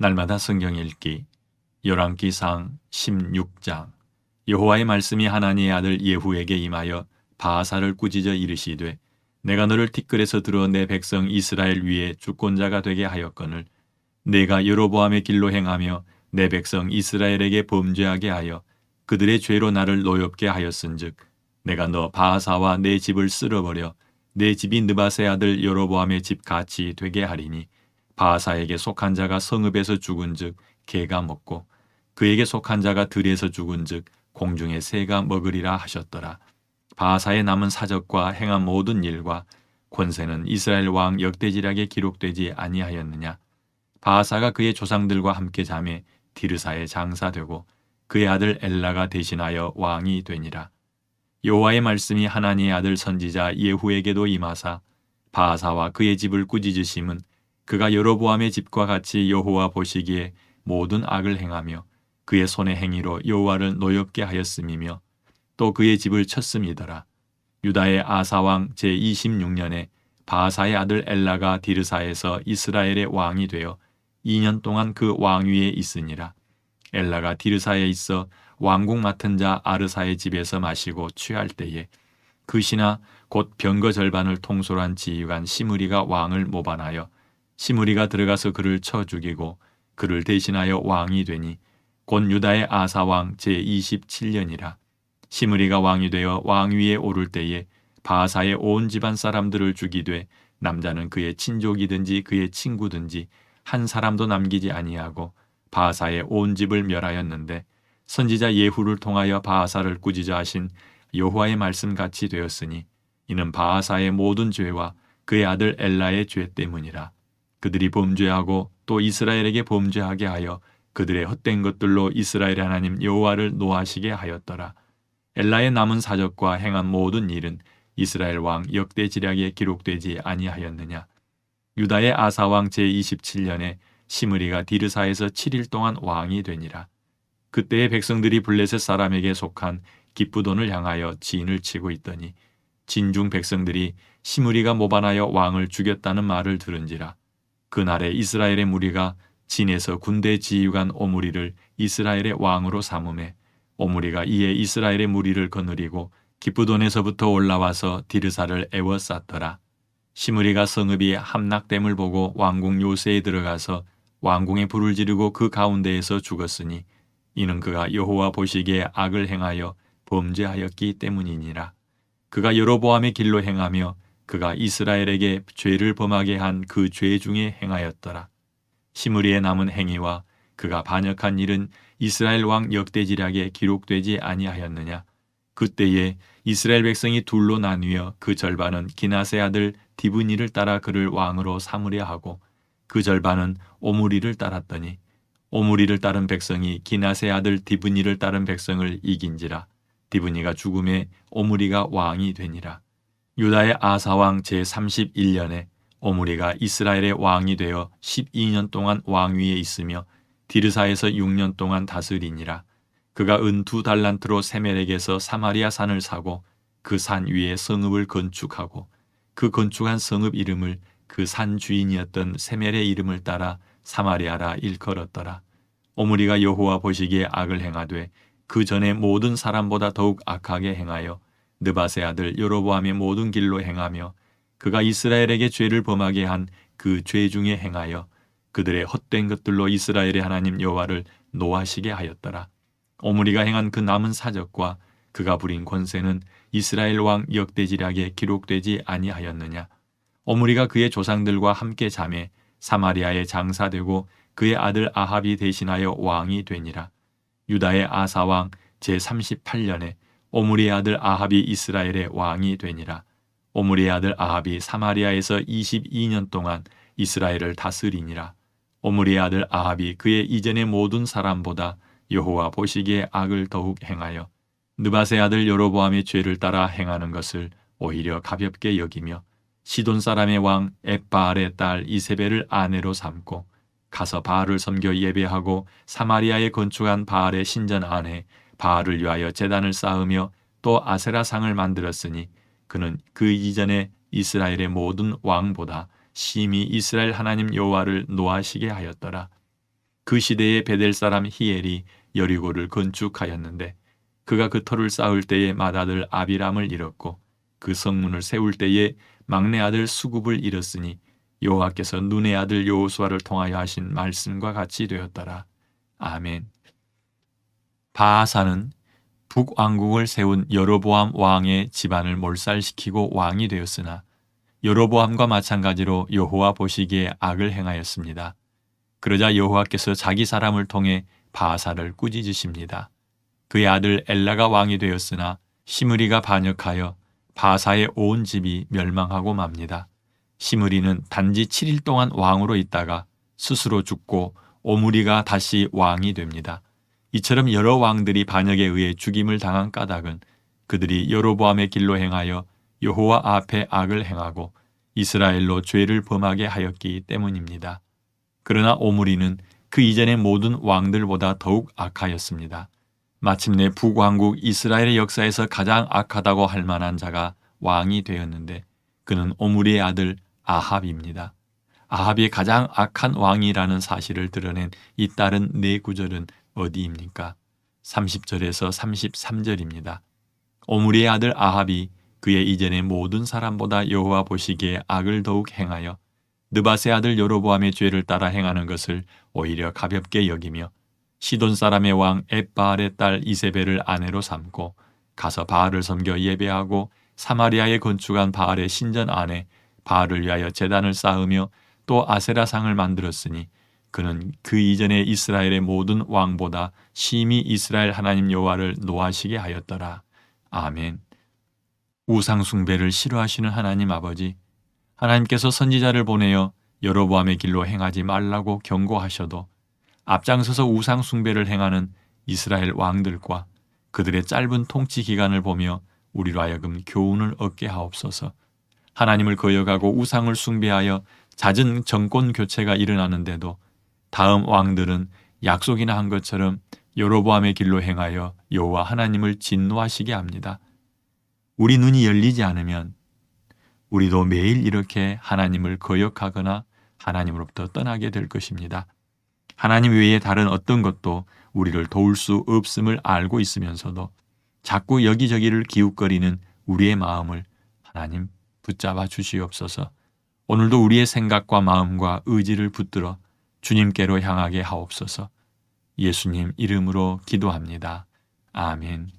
날마다 성경 읽기. 열왕기상 16장. 여호와의 말씀이 하나니의 아들 예후에게 임하여 바하사를 꾸짖어 이르시되 내가 너를 티끌에서 들어 내 백성 이스라엘 위에 주권자가 되게 하였거늘 내가 여로보암의 길로 행하며 내 백성 이스라엘에게 범죄하게 하여 그들의 죄로 나를 노엽게 하였은즉 내가 너 바하사와 내 집을 쓸어버려 내 집이 느바세 아들 여로보암의 집 같이 되게 하리니 바하사에게 속한 자가 성읍에서 죽은즉 개가 먹고 그에게 속한 자가 들에서 죽은즉 공중의 새가 먹으리라 하셨더라. 바하사의 남은 사적과 행한 모든 일과 권세는 이스라엘 왕 역대지략에 기록되지 아니하였느냐. 바하사가 그의 조상들과 함께 잠에 디르사에 장사되고 그의 아들 엘라가 대신하여 왕이 되니라. 여호와의 말씀이 하나님의 아들 선지자 예후에게도 임하사 바하사와 그의 집을 꾸짖으심은 그가 여로보암의 집과 같이 여호와 보시기에 모든 악을 행하며 그의 손의 행위로 여호와를 노엽게 하였음이며 또 그의 집을 쳤음이더라. 유다의 아사왕 제26년에 바하사의 아들 엘라가 디르사에서 이스라엘의 왕이 되어 2년 동안 그 왕위에 있으니라. 엘라가 디르사에 있어 왕궁 맡은 자 아르사의 집에서 마시고 취할 때에 그 신하 곧 병거 절반을 통솔한 지휘관 시므리가 왕을 모반하여 시므리가 들어가서 그를 쳐 죽이고 그를 대신하여 왕이 되니 곧 유다의 아사 왕 제27년이라. 시므리가 왕이 되어 왕위에 오를 때에 바사의 온 집안 사람들을 죽이되 남자는 그의 친족이든지 그의 친구든지 한 사람도 남기지 아니하고 바사의 온 집을 멸하였는데 선지자 예후를 통하여 바사를 꾸짖어 하신 여호와의 말씀 같이 되었으니 이는 바사의 모든 죄와 그의 아들 엘라의 죄 때문이라 그들이 범죄하고 또 이스라엘에게 범죄하게 하여 그들의 헛된 것들로 이스라엘 하나님 여호와를 노하시게 하였더라. 엘라의 남은 사적과 행한 모든 일은 이스라엘 왕 역대 지략에 기록되지 아니하였느냐. 유다의 아사 왕 제27년에 시므리가 디르사에서 7일 동안 왕이 되니라. 그때의 백성들이 블레셋 사람에게 속한 기쁘돈을 향하여 진을 치고 있더니 진중 백성들이 시므리가 모반하여 왕을 죽였다는 말을 들은지라. 그날에 이스라엘의 무리가 진에서 군대 지휘관 오므리를 이스라엘의 왕으로 삼음해 오므리가 이에 이스라엘의 무리를 거느리고 기쁘돈에서부터 올라와서 디르사를 애워쌌더라. 시므리가 성읍이 함락됨을 보고 왕궁 요새에 들어가서 왕궁에 불을 지르고 그 가운데에서 죽었으니 이는 그가 여호와 보시기에 악을 행하여 범죄하였기 때문이니라. 그가 여로보암의 길로 행하며 그가 이스라엘에게 죄를 범하게 한 그 죄 중에 행하였더라. 시므리의 남은 행위와 그가 반역한 일은 이스라엘 왕 역대지략에 기록되지 아니하였느냐. 그때에 이스라엘 백성이 둘로 나뉘어 그 절반은 기나세 아들 디브니를 따라 그를 왕으로 삼으려 하고 그 절반은 오므리를 따랐더니 오므리를 따른 백성이 기나세 아들 디브니를 따른 백성을 이긴지라 디브니가 죽음에 오므리가 왕이 되니라. 유다의 아사왕 제31년에 오므리가 이스라엘의 왕이 되어 12년 동안 왕위에 있으며 디르사에서 6년 동안 다스리니라. 그가 은 두 달란트로 세멜에게서 사마리아 산을 사고 그 산 위에 성읍을 건축하고 그 건축한 성읍 이름을 그 산 주인이었던 세멜의 이름을 따라 사마리아라 일컬었더라. 오므리가 여호와 보시기에 악을 행하되 그 전에 모든 사람보다 더욱 악하게 행하여 느바세 아들 여로보암의 모든 길로 행하며 그가 이스라엘에게 죄를 범하게 한 그 죄 중에 행하여 그들의 헛된 것들로 이스라엘의 하나님 여호와를 노하시게 하였더라. 오므리가 행한 그 남은 사적과 그가 부린 권세는 이스라엘 왕 역대지략에 기록되지 아니하였느냐. 오므리가 그의 조상들과 함께 잠에 사마리아에 장사되고 그의 아들 아합이 대신하여 왕이 되니라. 유다의 아사왕 제38년에 오므리의 아들 아합이 이스라엘의 왕이 되니라. 오므리의 아들 아합이 사마리아에서 22년 동안 이스라엘을 다스리니라. 오므리의 아들 아합이 그의 이전의 모든 사람보다 여호와 보시기에 악을 더욱 행하여 느바세 아들 여로보암의 죄를 따라 행하는 것을 오히려 가볍게 여기며 시돈 사람의 왕 엣바알의 딸 이세벨을 아내로 삼고 가서 바알을 섬겨 예배하고 사마리아에 건축한 바알의 신전 안에 바알을 위하여 제단을 쌓으며 또 아세라 상을 만들었으니 그는 그 이전에 이스라엘의 모든 왕보다 심히 이스라엘 하나님 여호와를 노하시게 하였더라. 그 시대의 베델 사람 히엘이 여리고를 건축하였는데 그가 그 터를 쌓을 때에 맏아들 아비람을 잃었고 그 성문을 세울 때에 막내 아들 수굽을 잃었으니 여호와께서 눈의 아들 여호수아를 통하여 하신 말씀과 같이 되었더라. 아멘. 바하사는 북왕국을 세운 여로보암 왕의 집안을 몰살시키고 왕이 되었으나 여로보암과 마찬가지로 여호와 보시기에 악을 행하였습니다. 그러자 여호와께서 자기 사람을 통해 바하사를 꾸짖으십니다. 그의 아들 엘라가 왕이 되었으나 시므리가 반역하여 바사의 온 집이 멸망하고 맙니다. 시므리는 단지 7일 동안 왕으로 있다가 스스로 죽고 오므리가 다시 왕이 됩니다. 이처럼 여러 왕들이 반역에 의해 죽임을 당한 까닭은 그들이 여로보암의 길로 행하여 여호와 앞에 악을 행하고 이스라엘로 죄를 범하게 하였기 때문입니다. 그러나 오므리는 그 이전의 모든 왕들보다 더욱 악하였습니다. 마침내 북왕국 이스라엘의 역사에서 가장 악하다고 할 만한 자가 왕이 되었는데 그는 오므리의 아들 아합입니다. 아합이 가장 악한 왕이라는 사실을 드러낸 이 다른 네 구절은 어디입니까? 30절에서 33절입니다. 오므리의 아들 아합이 그의 이전의 모든 사람보다 여호와 보시기에 악을 더욱 행하여 느바세 아들 여로보암의 죄를 따라 행하는 것을 오히려 가볍게 여기며 시돈 사람의 왕 엣바알의 딸 이세벨을 아내로 삼고 가서 바알을 섬겨 예배하고 사마리아에 건축한 바알의 신전 안에 바알을 위하여 제단을 쌓으며 또 아세라상을 만들었으니 그는 그 이전에 이스라엘의 모든 왕보다 심히 이스라엘 하나님 여호와를 노하시게 하였더라. 아멘. 우상 숭배를 싫어하시는 하나님 아버지, 하나님께서 선지자를 보내어 여로보암의 길로 행하지 말라고 경고하셔도 앞장서서 우상 숭배를 행하는 이스라엘 왕들과 그들의 짧은 통치 기간을 보며 우리로 하여금 교훈을 얻게 하옵소서. 하나님을 거역하고 우상을 숭배하여 잦은 정권 교체가 일어나는데도 다음 왕들은 약속이나 한 것처럼 여로보암의 길로 행하여 여호와 하나님을 진노하시게 합니다. 우리 눈이 열리지 않으면 우리도 매일 이렇게 하나님을 거역하거나 하나님으로부터 떠나게 될 것입니다. 하나님 외에 다른 어떤 것도 우리를 도울 수 없음을 알고 있으면서도 자꾸 여기저기를 기웃거리는 우리의 마음을 하나님 붙잡아 주시옵소서. 오늘도 우리의 생각과 마음과 의지를 붙들어 주님께로 향하게 하옵소서. 예수님 이름으로 기도합니다. 아멘.